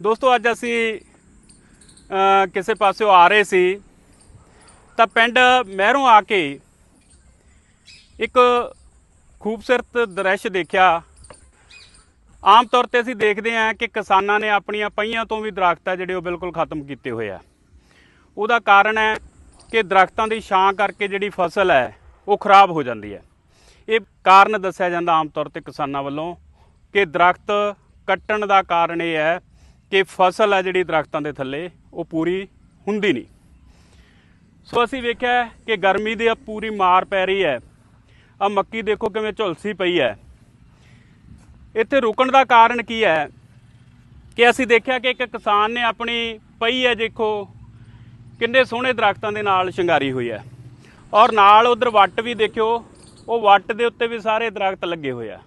ਦੋਸਤੋ, ਅੱਜ ਅਸੀਂ ਕਿਸੇ ਪਾਸਿਓਂ ਆ ਰਹੇ ਸੀ। ਤਾਂ ਪਿੰਡ ਮਹਿਰੋਂ ਆ ਕੇ ਇੱਕ ਖੂਬਸੂਰਤ ਦ੍ਰਿਸ਼ ਦੇਖਿਆ। ਆਮ ਤੌਰ ਤੇ ਅਸੀਂ ਦੇਖਦੇ ਹਾਂ ਕਿ ਕਿਸਾਨਾਂ ਨੇ ਆਪਣੀਆਂ ਪਹੀਆਂ ਤੋਂ ਵੀ ਦਰਖਤ ਆ ਜਿਹੜੇ ਉਹ ਬਿਲਕੁਲ ਖਤਮ ਕੀਤੇ ਹੋਏ ਆ। ਉਹਦਾ ਕਾਰਨ ਹੈ ਕਿ ਦਰਖਤਾਂ ਦੀ ਛਾਂ ਕਰਕੇ ਜਿਹੜੀ ਫਸਲ ਹੈ, ਉਹ ਖਰਾਬ ਹੋ ਜਾਂਦੀ ਹੈ। ਇਹ ਕਾਰਨ ਦੱਸਿਆ ਜਾਂਦਾ ਆਮ ਤੌਰ ਤੇ ਕਿਸਾਨਾਂ ਵੱਲੋਂ ਕਿ ਦਰਖਤ ਕੱਟਣ ਦਾ ਕਾਰਨ ਇਹ ਹੈ ਕਿ ਫਸਲ ਹੈ ਜਿਹੜੀ ਦਰਖਤਾਂ ਦੇ ਥੱਲੇ, ਉਹ ਪੂਰੀ ਹੁੰਦੀ ਨਹੀਂ। ਸੋ ਅਸੀਂ ਵੇਖਿਆ ਕਿ ਗਰਮੀ ਦੀ ਆ ਪੂਰੀ ਮਾਰ ਪੈ ਰਹੀ ਹੈ। ਆ ਮੱਕੀ ਦੇਖੋ ਕਿਵੇਂ ਝੁਲਸੀ ਪਈ ਹੈ। ਇੱਥੇ ਰੁਕਣ ਦਾ ਕਾਰਨ ਕੀ ਹੈ? ਕਿ ਅਸੀਂ ਦੇਖਿਆ ਕਿ ਇੱਕ ਕਿਸਾਨ ਨੇ ਆਪਣੀ ਪਈ ਹੈ, ਦੇਖੋ, ਕਿੰਨੇ ਸੋਹਣੇ ਦਰਖਤਾਂ ਦੇ ਨਾਲ ਸ਼ਿੰਗਾਰੀ ਹੋਈ ਹੈ। ਔਰ ਨਾਲ ਉਧਰ ਵੱਟ ਵੀ ਦੇਖਿਓ, ਉਹ ਵੱਟ ਦੇ ਉੱਤੇ ਵੀ ਸਾਰੇ ਦਰਖਤ ਲੱਗੇ ਹੋਏ ਆ।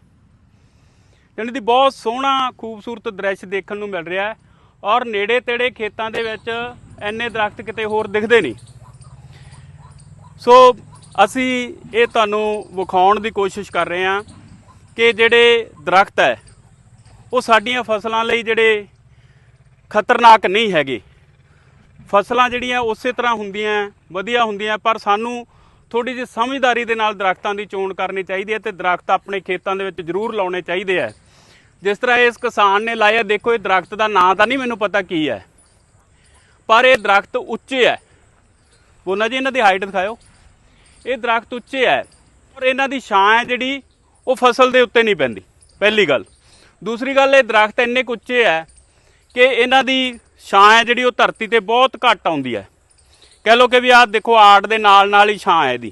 ਜਾਣੀ ਦੀ ਬਹੁਤ ਸੋਹਣਾ, ਖੂਬਸੂਰਤ ਦ੍ਰਿਸ਼ ਦੇਖਣ ਨੂੰ ਮਿਲ ਰਿਹਾ ਹੈ ਔਰ ਨੇੜੇ ਤੇੜੇ ਖੇਤਾਂ ਦੇ ਵਿੱਚ ਐਨੇ ਦਰਖਤ ਕਿਤੇ ਹੋਰ ਦਿਖਦੇ ਨਹੀਂ। ਸੋ ਅਸੀਂ ਇਹ ਤੁਹਾਨੂੰ ਵਿਖਾਉਣ ਦੀ ਕੋਸ਼ਿਸ਼ ਕਰ ਰਹੇ ਹਾਂ ਕਿ ਜਿਹੜੇ ਦਰਖਤ ਹੈ, ਉਹ ਸਾਡੀਆਂ ਫਸਲਾਂ ਲਈ ਜਿਹੜੇ ਖਤਰਨਾਕ ਨਹੀਂ ਹੈਗੇ। ਫਸਲਾਂ ਜਿਹੜੀਆਂ ਉਸੇ ਤਰ੍ਹਾਂ ਹੁੰਦੀਆਂ, ਵਧੀਆ ਹੁੰਦੀਆਂ, ਪਰ ਸਾਨੂੰ ਥੋੜੀ ਜਿਹੀ ਸਮਝਦਾਰੀ ਦੇ ਨਾਲ ਦਰਖਤਾਂ ਦੀ ਚੋਣ ਕਰਨੀ ਚਾਹੀਦੀ ਹੈ ਤੇ ਦਰਖਤ ਆਪਣੇ ਖੇਤਾਂ ਦੇ ਵਿੱਚ ਜ਼ਰੂਰ ਲਾਉਣੇ ਚਾਹੀਦੇ ਆ ਜਿਸ ਤਰ੍ਹਾਂ ਇਸ ਕਿਸਾਨ ਨੇ ਲਾਇਆ, ਦੇਖੋ ਇਹ ਦਰਖਤ ਦਾ ਨਾਂ ਤਾਂ ਨਹੀਂ ਮੈਨੂੰ ਪਤਾ ਕੀ ਹੈ, ਪਰ ਇਹ ਦਰਖਤ ਉੱਚੇ ਹੈ। ਬੋਨਾ ਜੀ, ਇਹਨਾਂ ਦੀ ਹਾਈਟ ਦਿਖਾਓ ਇਹ ਦਰਖਤ ਉੱਚੇ ਹੈ ਔਰ ਇਹਨਾਂ ਦੀ ਛਾਂ ਹੈ ਜਿਹੜੀ, ਉਹ ਫਸਲ ਦੇ ਉੱਤੇ ਨਹੀਂ ਪੈਂਦੀ, ਪਹਿਲੀ ਗੱਲ। ਦੂਸਰੀ ਗੱਲ, ਇਹ ਦਰਖਤ ਇੰਨੇ ਕੁ ਉੱਚੇ ਹੈ ਕਿ ਇਹਨਾਂ ਦੀ ਛਾਂ ਹੈ ਜਿਹੜੀ, ਉਹ ਧਰਤੀ ਤੇ ਬਹੁਤ ਘੱਟ ਆਉਂਦੀ ਹੈ। ਕਹਿ ਲਓ ਕਿ ਵੀ ਆਹ ਦੇਖੋ, ਆੜ ਦੇ ਨਾਲ ਨਾਲ ਹੀ ਛਾਂ ਹੈ ਇਹਦੀ।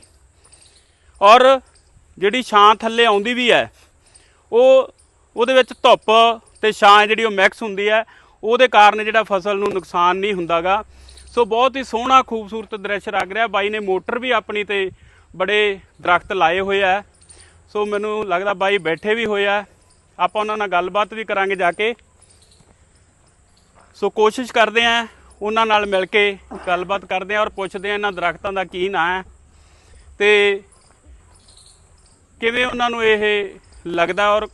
ਔਰ ਜਿਹੜੀ ਛਾਂ ਥੱਲੇ ਆਉਂਦੀ ਵੀ ਹੈ, ਉਹ ਉਹਦੇ ਵਿੱਚ ਧੁੱਪ ਤੇ ਛਾਂ ਜਿਹੜੀ ਉਹ ਮਿਕਸ ਹੁੰਦੀ ਹੈ, ਉਹਦੇ ਕਾਰਨ ਜਿਹੜਾ ਫਸਲ ਨੂੰ ਨੁਕਸਾਨ ਨਹੀਂ ਹੁੰਦਾਗਾ। ਸੋ ਬਹੁਤ ਹੀ ਸੋਹਣਾ, ਖੂਬਸੂਰਤ ਦ੍ਰਿਸ਼ ਲੱਗ ਰਿਹਾ। ਬਾਈ ਨੇ ਮੋਟਰ ਵੀ ਆਪਣੀ ਤੇ ਬੜੇ ਦਰਖਤ ਲਾਏ ਹੋਏ ਆ। ਸੋ ਮੈਨੂੰ ਲੱਗਦਾ ਬਾਈ ਬੈਠੇ ਵੀ ਹੋਏ ਆ। ਆਪਾਂ ਉਹਨਾਂ ਨਾਲ ਗੱਲਬਾਤ ਵੀ ਕਰਾਂਗੇ ਜਾ ਕੇ। ਸੋ ਕੋਸ਼ਿਸ਼ ਕਰਦੇ ਆਂ ਉਹਨਾਂ ਨਾਲ ਮਿਲ ਕੇ ਗੱਲਬਾਤ ਕਰਦੇ ਆਂ ਔਰ ਪੁੱਛਦੇ ਆਂ ਇਹਨਾਂ ਦਰਖਤਾਂ ਦਾ ਕੀ ਨਾਂ ਹੈ। ਤੇ ਕਿਵੇਂ ਉਹਨਾਂ ਨੂੰ ਇਹ ਲੱਗਦਾ ਔਰ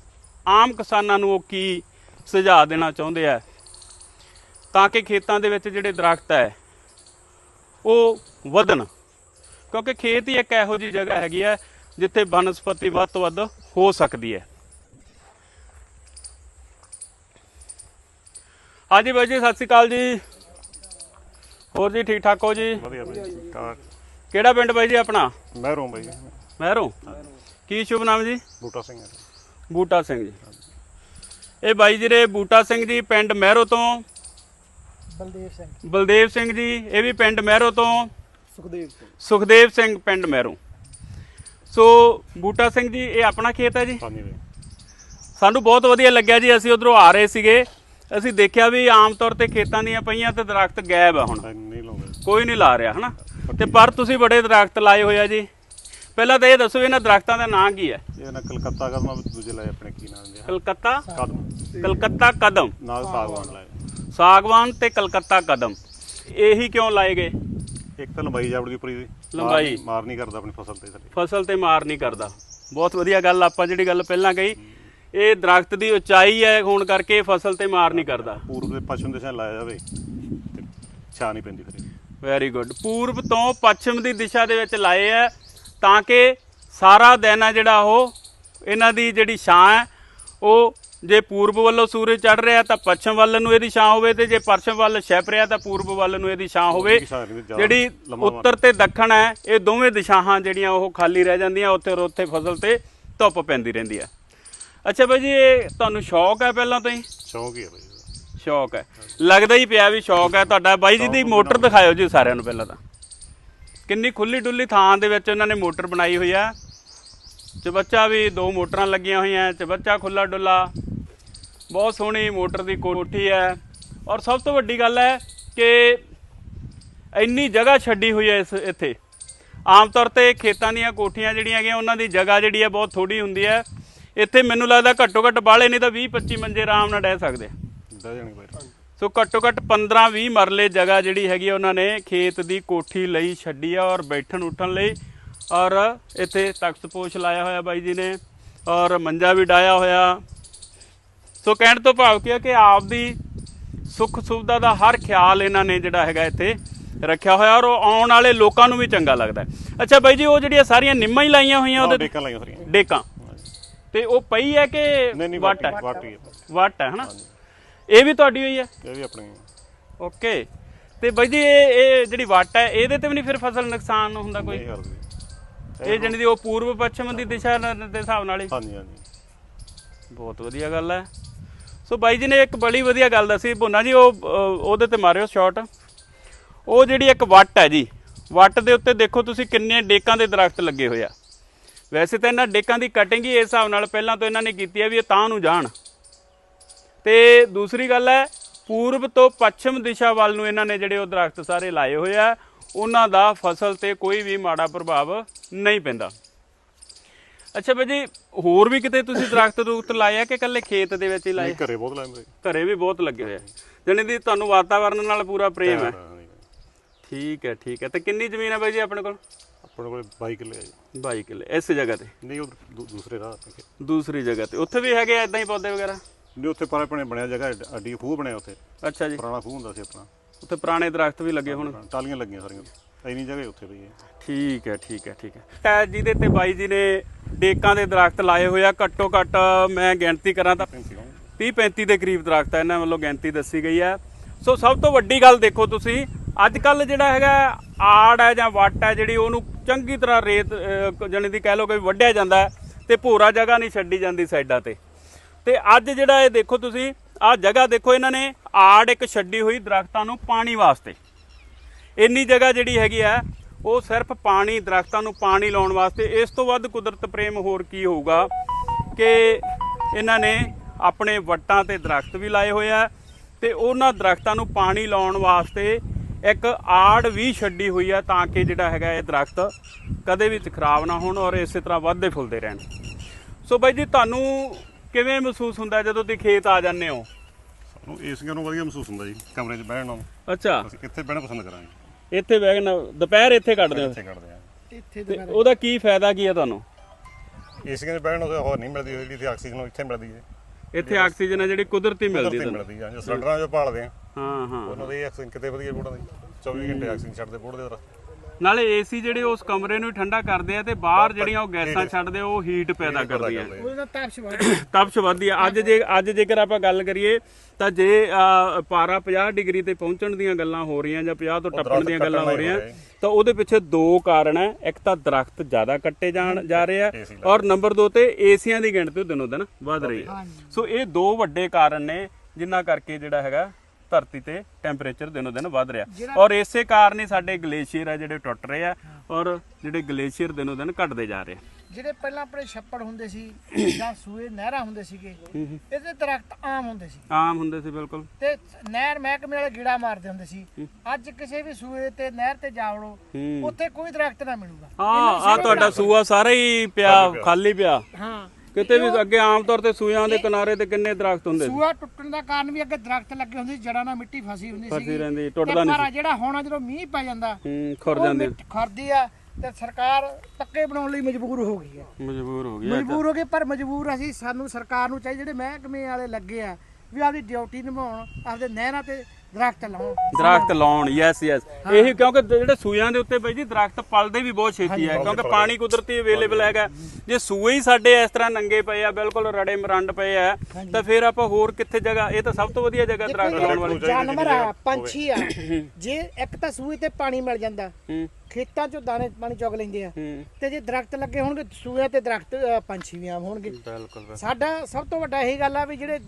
ਆਮ ਕਿਸਾਨਾਂ ਨੂੰ ਉਹ ਕੀ ਸੁਝਾਅ ਦੇਣਾ ਚਾਹੁੰਦੇ ਆ? ਤਾਂ ਕਿ ਖੇਤਾਂ ਦੇ ਵਿੱਚ ਜਿਹੜੇ ਦਰਖਤ ਹੈ ਉਹ ਵਧਣ। ਕਿਉਂਕਿ ਖੇਤ ਹੀ ਇੱਕ ਇਹੋ ਜਿਹੀ ਜਗ੍ਹਾ ਹੈਗੀ ਹੈ ਜਿੱਥੇ ਬਨਸਪਤੀ ਵੱਧ ਤੋਂ ਵੱਧ ਹੋ ਸਕਦੀ ਹੈ। ਹਾਂਜੀ ਬਾਈ ਜੀ ਸਤਿ ਸ਼੍ਰੀ ਅਕਾਲ ਜੀ। ਹੋਰ ਜੀ ਠੀਕ ਠਾਕ ਹੋ ਜੀ? ਵਧੀਆ ਬਾਈ ਠੀਕ ਠਾਕ। ਕਿਹੜਾ ਪਿੰਡ ਬਾਈ ਜੀ ਆਪਣਾ? ਮਹਿਰੋਂ ਬਾਈ ਮਹਿਰੋਂ? ਕੀ ਸ਼ੁਭ ਨਾਮ ਜੀ? ਬੂਟਾ ਸਿੰਘ ਹੈ। ਬੂਟਾ ਸਿੰਘ ਜੀ। ਇਹ ਬਾਈ ਜੀ ਦੇ ਬੂਟਾ ਸਿੰਘ ਜੀ ਪਿੰਡ ਮਹਿਰੋ ਤੋਂ। ਬਲਦੇਵ ਸਿੰਘ। ਬਲਦੇਵ ਸਿੰਘ ਜੀ ਇਹ ਵੀ ਪਿੰਡ ਮਹਿਰੋ ਤੋਂ। ਸੁਖਦੇਵ ਸਿੰਘ। ਸੁਖਦੇਵ ਸਿੰਘ ਪਿੰਡ ਮਹਿਰੋ। ਸੋ ਬੂਟਾ ਸਿੰਘ ਜੀ ਇਹ ਆਪਣਾ ਖੇਤ ਹੈ ਜੀ? ਹਾਂਜੀ ਬਾਈ ਸਾਨੂੰ ਬਹੁਤ ਵਧੀਆ ਲੱਗਿਆ ਜੀ ਅਸੀਂ ਉਧਰੋਂ ਆ ਰਹੇ ਸੀਗੇ। ਅਸੀਂ ਦੇਖਿਆ ਵੀ ਆਮ ਤੌਰ ਤੇ ਖੇਤਾਂ ਦੀਆਂ ਪਈਆਂ ਤੇ ਦਰਖਤ ਗਾਇਬ ਆ ਹੁਣ। ਤਾਂ ਨਹੀਂ ਲਾਉਂਦੇ। ਕੋਈ ਨਹੀਂ ਲਾ ਰਿਹਾ ਹਨਾ? ਤੇ ਪਰ ਤੁਸੀਂ ਬੜੇ ਦਰਖਤ ਲਾਏ ਹੋਏ ਆ ਜੀ। ਪਹਿਲਾਂ ਤਾਂ ਇਹ ਦੱਸੋ ਇਹਨਾਂ ਦਰਖਤਾਂ ਦਾ ਨਾਂ ਕੀ ਹੈ? ਇਹ ਨਾ ਕਲਕੱਤਾ ਕਦਮ ਦੂਜੇ ਲਾਏ ਆਪਣੇ ਕੀ ਨਾਮ ਦੇ ਕਲਕੱਤਾ? ਕਦਮ। ਕਲਕੱਤਾ ਕਦਮ। ਨਾਲ ਸਾਗਵਾਨ ਲਾਏ। ਸਾਗਵਾਨ ਤੇ ਕਲਕੱਤਾ ਕਦਮ। ਇਹੀ ਕਿਉਂ ਲਾਏ ਗਏ? ਇੱਕ ਤਾਂ ਲੰਬਾਈ ਜਾਵੜ ਦੀ ਉੱਪਰ ਦੀ ਲੰਬਾਈ। ਮਾਰ- ਨਹੀਂ ਕਰਦਾ ਆਪਣੀ ਫਸਲ ਤੇ ਥੱਲੇ ਫਸਲ ਤੇ ਮਾਰ ਨਹੀਂ ਕਰਦਾ। ਬਹੁਤ ਵਧੀਆ ਗੱਲ ਆਪਾਂ ਜਿਹੜੀ ਗੱਲ ਪਹਿਲਾਂ ਕਹੀ ਇਹ ਦਰਖਤ ਦੀ ਉਚਾਈ ਹੈ ਹੋਣ ਕਰਕੇ ਇਹ ਫਸਲ ਤੇ ਮਾਰ ਨਹੀਂ ਕਰਦਾ। ਪੂਰਬ ਦੇ ਪੱਛਮ ਦਿਸ਼ਾ ਲਾਇਆ ਜਾਵੇ ਤੇ ਛਾਂ ਨਹੀਂ ਪੈਂਦੀ ਫਿਰ ਵੈਰੀ ਗੁੱਡ ਪੂਰਬ ਤੋਂ ਪੱਛਮ ਦੀ ਦਿਸ਼ਾ ਦੇ ਵਿੱਚ ਲਾਏ ਆ ਤਾਂ ਕਿ ਸਾਰਾ ਦਿਨ ਆ ਜਿਹੜਾ ਉਹ ਇਹਨਾਂ ਦੀ ਜਿਹੜੀ ਛਾਂ ਹੈ ਉਹ ਜੇ ਪੂਰਬ ਵੱਲੋਂ ਸੂਰਜ ਚੜ ਰਿਹਾ ਤਾਂ ਪੱਛਮ ਵੱਲ ਨੂੰ ਇਹਦੀ ਛਾਂ ਹੋਵੇ ਤੇ ਜੇ ਪੱਛਮ ਵੱਲ ਛਿਪ ਰਿਹਾ ਤਾਂ ਪੂਰਬ ਵੱਲ ਨੂੰ ਇਹਦੀ ਛਾਂ ਹੋਵੇ। ਜਿਹੜੀ ਉੱਤਰ ਤੇ ਦੱਖਣ ਹੈ ਇਹ ਦੋਵੇਂ ਦਿਸ਼ਾਵਾਂ ਜਿਹੜੀਆਂ ਉਹ ਖਾਲੀ ਰਹਿ ਜਾਂਦੀਆਂ ਉੱਥੇ ਉੱਥੇ ਫਸਲ ਤੇ ਧੁੱਪ ਪੈਂਦੀ ਰਹਿੰਦੀ ਹੈ। ਅੱਛਾ ਭਾਈ ਜੀ ਇਹ ਤੁਹਾਨੂੰ ਸ਼ੌਕ ਹੈ ਪਹਿਲਾਂ ਤੋਂ ਹੀ? ਸ਼ੌਂਕ ਹੀ ਹੈ ਇਹਦਾ। ਸ਼ੌਕ ਹੈ। ਲੱਗਦਾ ਹੀ ਪਿਆ ਵੀ ਸ਼ੌਕ ਹੈ ਤੁਹਾਡਾ। ਬਾਈ ਜੀ ਦੀ ਮੋਟਰ ਦਿਖਾਇਓ ਜੀ ਸਾਰਿਆਂ ਨੂੰ ਪਹਿਲਾਂ ਤਾਂ। ਕਿੰਨੀ ਖੁੱਲੀ ਡੁੱਲੀ ਥਾਂ ਦੇ ਵਿੱਚ ਉਹਨਾਂ ਨੇ ਮੋਟਰ ਬਣਾਈ ਹੋਈ ਆ। ਚਬੱਚਾ ਵੀ ਦੋ ਮੋਟਰਾਂ ਲੱਗੀਆਂ ਹੋਈਆਂ ਚਬੱਚਾ ਖੁੱਲਾ ਡੁੱਲਾ। ਬਹੁਤ ਸੋਹਣੀ ਮੋਟਰ ਦੀ ਕੋਠੀ ਹੈ। ਔਰ ਸਭ ਤੋਂ ਵੱਡੀ ਗੱਲ ਹੈ ਕਿ ਇੰਨੀ ਜਗ੍ਹਾ ਛੱਡੀ ਹੋਈ ਹੈ ਇਸ ਇੱਥੇ। ਆਮ ਤੌਰ ਤੇ ਖੇਤਾਂ ਦੀਆਂ ਕੋਠੀਆਂ ਜਿਹੜੀਆਂ ਹੈਗੀਆਂ, ਉਹਨਾਂ ਦੀ ਜਗ੍ਹਾ ਜਿਹੜੀ ਹੈ ਬਹੁਤ ਥੋੜੀ ਹੁੰਦੀ ਹੈ। ਇੱਥੇ ਮੈਨੂੰ ਲੱਗਦਾ ਘੱਟੋ ਘੱਟ ਬਾਲੇ ਨਹੀਂ ਤਾਂ 20 25 ਮੰਜੇ ਆਰਾਮ ਨਾਲ ਡਹਿ ਸਕਦੇ ਸੋ ਘੱਟੋ ਘੱਟ 15 20 ਮਰਲੇ ਜਗ੍ਹਾ ਜਿਹੜੀ ਹੈਗੀ ਉਹਨਾਂ ਨੇ ਖੇਤ ਦੀ ਕੋਠੀ ਲਈ ਛੱਡੀ ਆ ਔਰ ਬੈਠਣ ਉੱਠਣ ਲਈ ਔਰ ਇੱਥੇ ਤਖਤ ਪੋਸ਼ ਲਾਇਆ ਹੋਇਆ ਬਾਈ ਜੀ ਨੇ ਔਰ ਮੰਜਾ ਵੀ ਡਾਇਆ ਹੋਇਆ। ਸੋ ਕਹਿਣ ਤੋਂ ਭਾਵ ਕੀ ਹੈ ਕਿ ਆਪ ਦੀ ਸੁੱਖ ਸੁਵਿਧਾ ਦਾ ਹਰ ਖਿਆਲ ਇਹਨਾਂ ਨੇ ਜਿਹੜਾ ਹੈਗਾ ਇੱਥੇ ਰੱਖਿਆ ਹੋਇਆ ਔਰ ਉਹ ਆਉਣ ਵਾਲੇ ਲੋਕਾਂ ਨੂੰ ਵੀ ਚੰਗਾ ਲੱਗਦਾ। ਅੱਛਾ ਬਾਈ ਜੀ ਉਹ ਜਿਹੜੀਆਂ ਸਾਰੀਆਂ ਨਿੰਮਾਂ ਹੀ ਲਾਈਆਂ ਹੋਈਆਂ ਉਹ ਉਹਦੇ ਡੇਕਾਂ ਲਾਈਆਂ ਸਾਰੀਆਂ ਡੇਕਾਂ। ਤੇ ਉਹ ਪਈ ਹੈ ਕਿ ਵਾਟੀ ਹੈ? ਵੱਟ ਹੈ ਹਨਾ? ਇਹ ਵੀ ਤੁਹਾਡੀ ਹੋਈ ਹੈ? ਇਹ ਵੀ ਆਪਣੀ ਓਕੇ। ਤੇ ਬਾਈ ਜੀ ਇਹ ਇਹ ਜਿਹੜੀ ਵੱਟ ਹੈ ਇਹਦੇ ਤੇ ਵੀ ਨਹੀਂ ਫਿਰ ਫਸਲ ਨੁਕਸਾਨ ਹੁੰਦਾ ਕੋਈ? ਇਹ ਕਰਦੀ ਇਹ ਜਾਣੀ ਦੀ ਉਹ ਪੂਰਬ ਪੱਛਮ ਦੀ ਦਿਸ਼ਾ ਦੇ ਹਿਸਾਬ ਨਾਲ ਹੀ। ਹਾਂਜੀ ਹਾਂਜੀ। ਬਹੁਤ ਵਧੀਆ ਗੱਲ ਹੈ। ਸੋ ਬਾਈ ਜੀ ਨੇ ਇੱਕ ਬੜੀ ਵਧੀਆ ਗੱਲ ਦੱਸੀ। ਭੁੰਨਾ ਜੀ ਉਹ ਉਹਦੇ ਤੇ ਮਾਰਿਓ ਸ਼ਾਟ ਉਹ ਜਿਹੜੀ ਇੱਕ ਵੱਟ ਹੈ ਜੀ ਵੱਟ ਦੇ ਉੱਤੇ ਦੇਖੋ ਤੁਸੀਂ ਕਿੰਨੇ ਡੇਕਾਂ ਦੇ ਦਰਖਤ ਲੱਗੇ ਹੋਏ ਆ। ਵੈਸੇ ਤਾਂ ਇਹਨਾਂ ਡੇਕਾਂ ਦੀ ਕਟਿੰਗ ਹੀ ਇਸ ਹਿਸਾਬ ਨਾਲ ਪਹਿਲਾਂ ਤੋਂ ਇਹਨਾਂ ਨੇ ਕੀਤੀ ਹੈ ਵੀ ਇਹ ਤਾਂ ਨੂੰ ਜਾਣ। ਤੇ ਦੂਸਰੀ ਗੱਲ ਹੈ ਪੂਰਬ ਤੋਂ ਪੱਛਮ ਦਿਸ਼ਾ ਵੱਲ ਨੂੰ ਇਹਨਾਂ ਨੇ ਜਿਹੜੇ ਉਹ ਦਰਖਤ ਸਾਰੇ ਲਾਏ ਹੋਏ ਆ ਉਹਨਾਂ ਦਾ ਫਸਲ ਤੇ ਕੋਈ ਵੀ ਮਾੜਾ ਪ੍ਰਭਾਵ ਨਹੀਂ ਪੈਂਦਾ। ਅੱਛਾ ਬਾਈ ਜੀ ਹੋਰ ਵੀ ਕਿਤੇ ਤੁਸੀਂ ਦਰਖਤ ਦਰੁਖਤ ਲਾਏ ਆ ਕਿ ਇਕੱਲੇ ਖੇਤ ਦੇ ਵਿੱਚ ਹੀ ਲਾਏ? ਘਰੇ ਬਹੁਤ ਲਾਏ ਮੇਰੇ ਘਰੇ ਵੀ ਬਹੁਤ ਲੱਗੇ ਹੋਏ ਆ। ਜਾਣੀ ਦੀ ਤੁਹਾਨੂੰ ਵਾਤਾਵਰਣ ਨਾਲ ਪੂਰਾ ਪ੍ਰੇਮ ਹੈ। ਹਾਂ। ਠੀਕ ਹੈ ਠੀਕ ਹੈ। ਤੇ ਕਿੰਨੀ ਜ਼ਮੀਨ ਹੈ ਬਾਈ ਜੀ ਆਪਣੇ ਕੋਲ? ਆਪਣੇ ਕੋਲ 22 ਕਿੱਲੇ ਆ ਜੀ। 22 ਕਿੱਲੇ ਇਸ ਜਗ੍ਹਾ ਤੇ? ਨਹੀਂ ਉਹ ਦੂਸਰੇ ਰਾਹ ਤੇ। ਦੂਸਰੀ ਜਗ੍ਹਾ ਤੇ। ਉੱਥੇ ਵੀ ਹੈਗੇ ਐਦਾਂ ਹੀ ਪੌਦੇ ਵਗੈਰਾ? ਨਹੀਂ ਉੱਥੇ ਪਰ ਆਪਣੇ ਬਣਿਆ ਜਗ੍ਹਾ ਅੱਡ- ਅੱਡੀ ਖੂਹ ਬਣਿਆ ਉੱਥੇ। ਅੱਛਾ ਜੀ। ਪੁਰਾਣਾ ਖੂਹ ਹੁੰਦਾ ਸੀ ਆਪਣਾ। ਉੱਥੇ ਪੁਰਾਣੇ ਦਰਖਤ ਵੀ ਲੱਗੇ ਹੁਣ। ਟਾਲੀਆਂ ਲੱਗੀਆਂ ਸਾਰੀਆਂ। ਇੰਨੀ ਜਗ੍ਹਾ ਹੀ ਉੱਥੇ ਪਈ ਹੈ। ਠੀਕ ਹੈ ਠੀਕ ਹੈ ਠੀਕ ਹੈ। ਟੈ ਜਿਹਦੇ ਤੇ ਬਾਈ ਜੀ ਨੇ ਡੇਕਾਂ ਦੇ ਦਰਖਤ ਲਾਏ ਹੋਏ ਆ ਘੱਟੋ ਘੱਟ ਮੈਂ ਗਿਣਤੀ ਕਰਾਂ ਤਾਂ 30 35 ਦੇ ਕਰੀਬ ਦਰਖਤ ਹੈ ਇਹਨਾਂ ਵੱਲੋਂ ਗਿਣਤੀ ਦੱਸੀ ਗਈ ਹੈ। ਸੋ ਸਭ ਤੋਂ ਵੱਡੀ ਗੱਲ ਦੇਖੋ ਤੁਸੀਂ ਅੱਜ ਕੱਲ ਜਿਹੜਾ ਹੈਗਾ ਆੜ ਹੈ ਜਾਂ ਵੱਟ ਹੈ ਜਿਹੜੀ ਉਹਨੂੰ ਚੰਗੀ ਤਰ੍ਹਾਂ ਰੇਤ ਜਾਣੀ ਦੀ ਕਹਿ ਲਓ ਕਿ ਵੱਢਿਆ ਜਾਂਦਾ ਹੈ ਤੇ ਭੋਰਾ ਜਗ੍ਹਾ ਨਹੀਂ ਛੱਡੀ ਜਾਂਦੀ ਸਾਈਡਾਂ ਤੇ। ਤੇ ਅੱਜ ਜਿਹੜਾ ਇਹ ਦੇਖੋ ਤੁਸੀਂ ਆਹ ਜਗ੍ਹਾ ਦੇਖੋ ਇਹਨਾਂ ਨੇ, ਆੜ ਇੱਕ ਛੱਡੀ ਹੋਈ ਦਰਖਤਾਂ ਨੂੰ ਪਾਣੀ ਵਾਸਤੇ। ਇੰਨੀ ਜਗ੍ਹਾ ਜਿਹੜੀ ਹੈਗੀ ਆ, ਉਹ ਸਿਰਫ ਪਾਣੀ, ਦਰਖਤਾਂ ਨੂੰ ਪਾਣੀ ਲਾਉਣ ਵਾਸਤੇ। ਇਸ ਤੋਂ ਵੱਧ ਕੁਦਰਤ ਪ੍ਰੇਮ ਹੋਰ ਕੀ ਹੋਊਗਾ ਕਿ ਇਹਨਾਂ ਨੇ ਆਪਣੇ ਵੱਟਾਂ ਤੇ ਦਰਖਤ ਵੀ ਲਾਏ ਹੋਏ ਆ ਤੇ ਉਹਨਾਂ ਦਰਖਤਾਂ ਨੂੰ ਪਾਣੀ ਲਾਉਣ ਵਾਸਤੇ ਇੱਕ ਆੜ ਵੀ ਛੱਡੀ ਹੋਈ ਆ ਤਾਂ ਕਿ ਜਿਹੜਾ ਹੈਗਾ ਇਹ ਦਰਖਤ ਕਦੇ ਵੀ ਖਰਾਬ ਨਾ ਹੋਣ ਔਰ ਇਸੇ ਤਰ੍ਹਾਂ ਵੱਧਦੇ ਫੁੱਲਦੇ ਰਹਿਣ। ਸੋ ਬਾਈ ਜੀ, ਤੁਹਾਨੂੰ ਕਿਵੇਂ ਮਹਿਸੂਸ ਹੁੰਦਾ ਜਦੋਂ ਤੁਸੀਂ ਖੇਤ ਆ ਜਾਂਦੇ ਹੋ? ਸਾਨੂੰ ਏਸੀਆਂ ਨੂੰ ਵਧੀਆ ਮਹਿਸੂਸ ਹੁੰਦਾ ਜੀ ਕਮਰੇ 'ਚ ਬਹਿਣ ਨੂੰ ਅੱਛਾ। ਅਸੀਂ ਕਿੱਥੇ ਬਹਿਣਾ ਪਸੰਦ ਕਰਾਂਗੇ। ਇੱਥੇ ਬਹਿ ਕੇ ਨਾ ਦੁਪਹਿਰ ਇੱਥੇ ਕੱਢਦੇ ਹੋ? ਇੱਥੇ ਕੱਢਦੇ ਆ। ਇੱਥੇ ਤੇ ਤੇ ਉਹਦਾ ਕੀ ਫਾਇਦਾ ਕੀ ਹੈ ਤੁਹਾਨੂੰ? ਏਸੀਆਂ 'ਚ ਬਹਿਣ ਨੂੰ ਹੋਰ ਨਹੀਂ ਮਿਲਦੀ ਜਿਹੜੀ ਇੱਥੇ ਆਕਸੀਜਨ ਇੱਥੇ ਮਿਲਦੀ ਹੈ। ਇੱਥੇ ਆਕਸੀਜਨ ਹੈ ਜਿਹੜੀ ਕੁਦਰਤੀ ਮਿਲਦੀ ਹੈ ਤੁਹਾਨੂੰ? ਮਿਲਦੀ ਜੋ ਸਿਲੰਡਰਾਂ 'ਚੋਂ ਭਾਲਦੇ ਆ। ਹਾਂ ਹਾਂ। ਉਹਨਾਂ ਦੇ ਆਕਸੀਜਨ ਕਿਤੇ ਵਧੀਆ ਬੋੜਾਂ ਦੀ 24 ਘੰਟੇ ਆਕਸੀਜਨ ਛੱਡਦੇ ਬੋੜਦੇ ਦਰਖਤ ਨਾਲੇ ਏਸੀ ਜਿਹੜੇ ਉਸ ਕਮਰੇ ਨੂੰ ਠੰਡਾ ਕਰਦੇ ਆ ਤੇ ਬਾਹਰ ਜਿਹੜੀਆਂ ਉਹ ਗੈਸਾਂ ਛੱਡਦੇ ਆ, ਉਹ ਹੀਟ ਪੈਦਾ ਕਰਦੀਆਂ। ਉਹਦੇ ਤਾਪਸ਼ ਵਧ ਤਪਸ਼ ਵੱਧਦੀ ਆ। ਅੱਜ ਜੇ ਅੱਜ ਜੇਕਰ ਆਪਾਂ ਗੱਲ ਕਰੀਏ ਤਾਂ ਜੇ ਪਾਰਾ 50 ਡਿਗਰੀ ਤੇ ਪਹੁੰਚਣ ਦੀਆਂ ਗੱਲਾਂ ਹੋ ਰਹੀਆਂ ਜਾਂ 50 ਤੋਂ ਟੱਪਣ ਦੀਆਂ ਗੱਲਾਂ ਹੋ ਰਹੀਆਂ ਤਾਂ ਉਹਦੇ ਪਿੱਛੇ ਦੋ ਕਾਰਨ ਹੈ ਇੱਕ ਤਾਂ ਦਰਖਤ ਜ਼ਿਆਦਾ ਕੱਟੇ ਜਾਣ ਜਾ ਰਹੇ ਆ ਔਰ ਨੰਬਰ 2 ਤੇ ਏਸੀਆਂ ਦੀ ਗਿਣਤੀ ਦਿਨੋ ਦਿਨ ਵੱਧ ਰਹੀ ਹੈ। ਸੋ ਇਹ ਦੋ ਵੱਡੇ ਕਾਰਨ ਨੇ ਜਿਨ੍ਹਾਂ ਕਰਕੇ ਜਿਹੜਾ ਹੈਗਾ ਧਰਤੀ ਤੇ ਟੈਂਪਰੇਚਰ ਦਿਨੋ ਦਿਨ ਵੱਧ ਰਿਹਾ। ਔਰ ਇਸੇ ਕਾਰਨ ਹੀ ਸਾਡੇ ਗਲੇਸ਼ੀਅਰ ਆ ਜਿਹੜੇ ਟੁੱਟ ਰਹੇ ਆ ਔਰ ਜਿਹੜੇ ਗਲੇਸ਼ੀਅਰ ਦਿਨੋ ਦਿਨ ਘਟਦੇ ਜਾ ਰਹੇ ਆ। ਜਿਹੜੇ ਪਹਿਲਾਂ ਆਪਣੇ ਛੱਪੜ ਹੁੰਦੇ ਸੀ ਜਾਂ ਸੂਏ ਨਹਿਰਾਂ ਹੁੰਦੇ ਸੀਗੇ ਇਹਦੇ ਦਰਖਤ ਆਮ ਹੁੰਦੇ ਸੀ। ਆਮ ਹੁੰਦੇ ਸੀ ਬਿਲਕੁਲ। ਤੇ ਨਹਿਰ ਮਹਿਕਮੇ ਵਾਲੇ ਗੀੜਾ ਮਾਰਦੇ ਹੁੰਦੇ ਸੀ। ਅੱਜ ਕਿਸੇ ਵੀ ਸੂਏ ਤੇ ਨਹਿਰ ਤੇ ਜਾਵੜੋ। ਉੱਥੇ ਕੋਈ ਦਰਖਤ ਨਾ ਮਿਲੂਗਾ। ਹਾਂ ਆ ਤੁਹਾਡਾ ਸੂਆ ਸਾਰਾ ਹੀ ਪਿਆ। ਖਾਲੀ ਪਿਆ। ਹਾਂ। ਕਿਤੇ ਵੀ ਅੱਗੇ ਆਮ ਤੌਰ ਤੇ ਸੂਆਂ ਦੇ ਕਿਨਾਰੇ ਤੇ ਕਿੰਨੇ ਦਰਖਤ ਹੁੰਦੇ ਸੀ? ਸੂਆ ਟੁੱਟਣ ਦਾ ਕਾਰਨ ਵੀ ਅੱਗੇ ਦਰਖਤ ਲੱਗੇ ਹੁੰਦੇ ਸੀ ਜੜਾਂ ਨਾਲ ਮਿੱਟੀ ਫਸੀ ਹੁੰਦੀ ਫਸੀ ਸੀ ਰਹਿੰਦੀ ਟੁੱਟਦਾ ਨਹੀਂ ਪਰ ਜਿਹੜਾ ਹੁਣ ਜਦੋਂ ਮੀਂਹ ਪੈ ਜਾਂਦਾ ਹੂੰ ਖੁਰ ਜਾਂਦੇ। ਖਰਦੀ ਆ ਤੇ ਸਰਕਾਰ ਪੱਕੇ ਬਣਾਉਣ ਲਈ ਮਜਬੂਰ ਹੋ ਗਈ ਹੈ। ਮਜਬੂਰ ਹੋ ਗਿਆ ਮਜਬੂਰ ਹੋ ਗਏ ਪਰ ਮਜਬੂਰ ਅਸੀਂ ਸਾਨੂੰ ਸਰਕਾਰ ਨੂੰ ਚਾਹੀਦੇ ਜਿਹੜੇ ਮਹਿਕਮੇ ਵਾਲੇ ਲੱਗੇ ਆ ਵੀ ਆਪਦੀ ਡਿਊਟੀ ਨਿਭਾਉਣ ਆਪਦੇ ਨਹਿਰਾਂ ਤੇ ਦਰਖਤ ਲਾਉਣ। ਦਰਖਤ ਲਾਉਣ ਯੈਸ ਯੈਸ ਇਹੀ ਕਿਉਂਕਿ ਜਿਹੜੇ ਸੂਆਂ ਦੇ ਉੱਤੇ ਬਾਈ ਜੀ ਦਰਖਤ ਪਲਦੇ ਵੀ ਬਹੁਤ ਛੇਤੀ ਹੈ ਕਿਉਂਕਿ ਪਾਣੀ ਕੁਦਰਤੀ ਅਵੇਲੇਬਲ ਹੈਗਾ। ਜੇ ਸੂਏ ਹੀ ਸਾਡੇ ਇਸ ਤਰ੍ਹਾਂ ਨੰਗੇ ਪਏ ਆ ਬਿਲਕੁਲ ਰੜੇ ਮਰੰਡ ਪਏ ਆ ਤਾਂ ਫਿਰ ਆਪਾਂ ਹੋਰ ਕਿੱਥੇ ਜਗ੍ਹਾ ਇਹ ਤਾਂ ਸਭ ਤੋਂ ਵਧੀਆ ਜਗ੍ਹਾ ਦਰਖਤ ਲਾਉਣ ਵਾਲੀ। ਜਾਨਵਰ ਆ ਪੰਛੀ ਆ। ਜੇ ਇੱਕ ਤਾਂ ਸੂਏ ਤੇ ਪਾਣੀ ਮਿਲ ਜਾਂਦਾ ਖੇਤਾਂ 'ਚੋਂ ਦਾਣੇ ਪਾਣੀ ਚੁਗ ਲੈਂਦੇ ਆ। ਤੇ ਜੇ ਦਰਖਤ ਲੱਗੇ ਹੋਣਗੇ ਸੂਏ ਤੇ ਦਰਖਤ ਪੰਛੀ ਵੀ ਆਮ ਹੋਣਗੇ। ਬਿਲਕੁਲ ਸਾਡਾ ਸਭ ਤੋਂ ਵੱਡਾ ਇਹੀ ਗੱਲ ਆ ਵੀ ਜਿਹੜੇ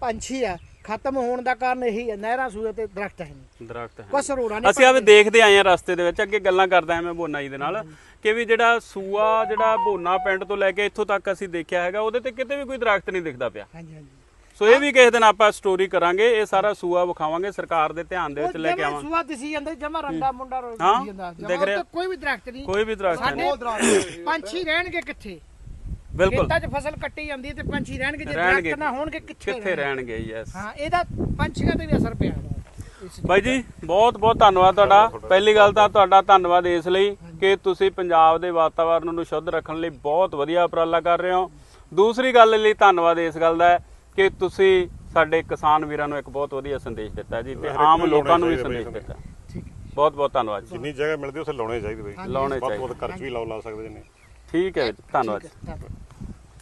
ਪੰਛੀ ਆ ਖਤਮ ਹੋਣ ਦਾ ਕਾਰਨ ਇਹੀ ਹੈ ਨਹਿਰਾਂ ਸੂਏ ਤੇ ਦਰਖਤ ਹੈ ਨਹੀਂ। ਦਰਖਤ ਹੈ। ਕੁਛ ਰੋੜਾ ਨਹੀਂ ਅਸੀਂ ਆਵੇ ਦੇਖਦੇ ਆਏ ਆ ਰਸਤੇ ਦੇ ਵਿੱਚ ਅੱਗੇ ਗੱਲਾਂ ਕਰਦਾ ਮੈਂ ਬੋਨਾ ਜੀ ਦੇ ਨਾਲ ਕਿ ਵੀ ਜਿਹੜਾ ਸੂਆ ਜਿਹੜਾ ਬੋਨਾ ਪਿੰਡ ਤੋਂ ਲੈ ਕੇ ਇੱਥੋਂ ਤੱਕ ਅਸੀਂ ਦੇਖਿਆ ਹੈਗਾ ਉਹਦੇ ਤੇ ਕਿਤੇ ਵੀ ਕੋਈ ਦਰਖਤ ਨਹੀਂ ਦਿਖਦਾ ਪਿਆ। ਹਾਂਜੀ ਹਾਂਜੀ। ਸੋ ਇਹ ਵੀ ਕਿਸੇ ਦਿਨ ਆਪਾਂ ਸਟੋਰੀ ਕਰਾਂਗੇ ਇਹ ਸਾਰਾ ਸੂਆ ਵਿਖਾਵਾਂਗੇ ਸਰਕਾਰ ਦੇ ਧਿਆਨ ਦੇ ਵਿੱਚ ਲੈ ਕੇ ਆਵਾਂਗੇ। ਸੂਆ ਦਿਸੀ ਜਾਂਦਾ ਜਮਾ ਰੰਡਾ ਮੁੰਡਾ ਰੋ ਹਾਂ, ਦਿਸੀ ਜਾਂਦਾ। ਕੋਈ ਵੀ ਦਰਖਤ ਨਹੀਂ। ਕੋਈ ਵੀ ਦਰਖਤ ਨਹੀਂ। ਸਾਡੇ ਪੰਛੀ ਰਹਿਣਗੇ ਕਿੱਥੇ? ਬਿਲਕੁਲ। ਖੇਤਾਂ 'ਚ ਫਸਲ ਕੱਟੀ ਜਾਂਦੀ ਤੇ ਪੰਛੀ ਰਹਿਣਗੇ ਜੇ ਰਹਿਣਗੇ। ਦਰਖਤ ਨਾ ਹੋਣਗੇ ਕਿੱਥੇ ਕਿੱਥੇ ਰਹਿਣਗੇ? ਯੈਸ ਹਾਂ ਇਹਦਾ ਪੰਛੀਆਂ ਤੇ ਵੀ ਅਸਰ ਪਿਆ। ਇਸ- ਬਾਈ ਜੀ ਬਹੁਤ ਬਹੁਤ ਧੰਨਵਾਦ ਤੁਹਾਡਾ। ਪਹਿਲੀ ਗੱਲ ਤਾਂ ਤੁਹਾਡਾ ਧੰਨਵਾਦ ਇਸ ਲਈ ਕਿ ਤੁਸੀਂ ਪੰਜਾਬ ਦੇ ਵਾਤਾਵਰਣ ਨੂੰ ਸ਼ੁੱਧ ਰੱਖਣ ਲਈ ਬਹੁਤ ਵਧੀਆ ਉਪਰਾਲਾ ਕਰ ਰਹੇ ਹੋ। ਦੂਸਰੀ ਗੱਲ ਲਈ ਧੰਨਵਾਦ ਇਸ ਗੱਲ ਦਾ ਹੈ ਕਿ ਤੁਸੀਂ ਸਾਡੇ ਕਿਸਾਨ ਵੀਰਾਂ ਨੂੰ ਇੱਕ ਬਹੁਤ ਵਧੀਆ ਸੰਦੇਸ਼ ਦਿੱਤਾ ਜੀ ਤੇ ਆਮ ਲੋਕਾਂ ਨੂੰ ਵੀ ਸੰਦੇਸ਼ ਦਿੱਤਾ। ਠੀਕ ਬਹੁਤ ਬਹੁਤ ਧੰਨਵਾਦ ਜੀ। ਜਿੰਨੀ ਜਗ੍ਹਾ ਮਿਲਦੀ ਉੱਥੇ ਲਾਉਣੇ ਚਾਹੀਦੇ ਬਈ। ਲਾਉਣੇ ਵੱਧ ਤੋਂ ਵੱਧ ਖਰਚ ਵੀ ਲਾਉ ਲਾ ਸਕਦੇ ਨੇ। ਠੀਕ ਹੈ ਜੀ, ਧੰਨਵਾਦ ਠੀਕ ਹੈ, ਧੰਨਵਾਦ।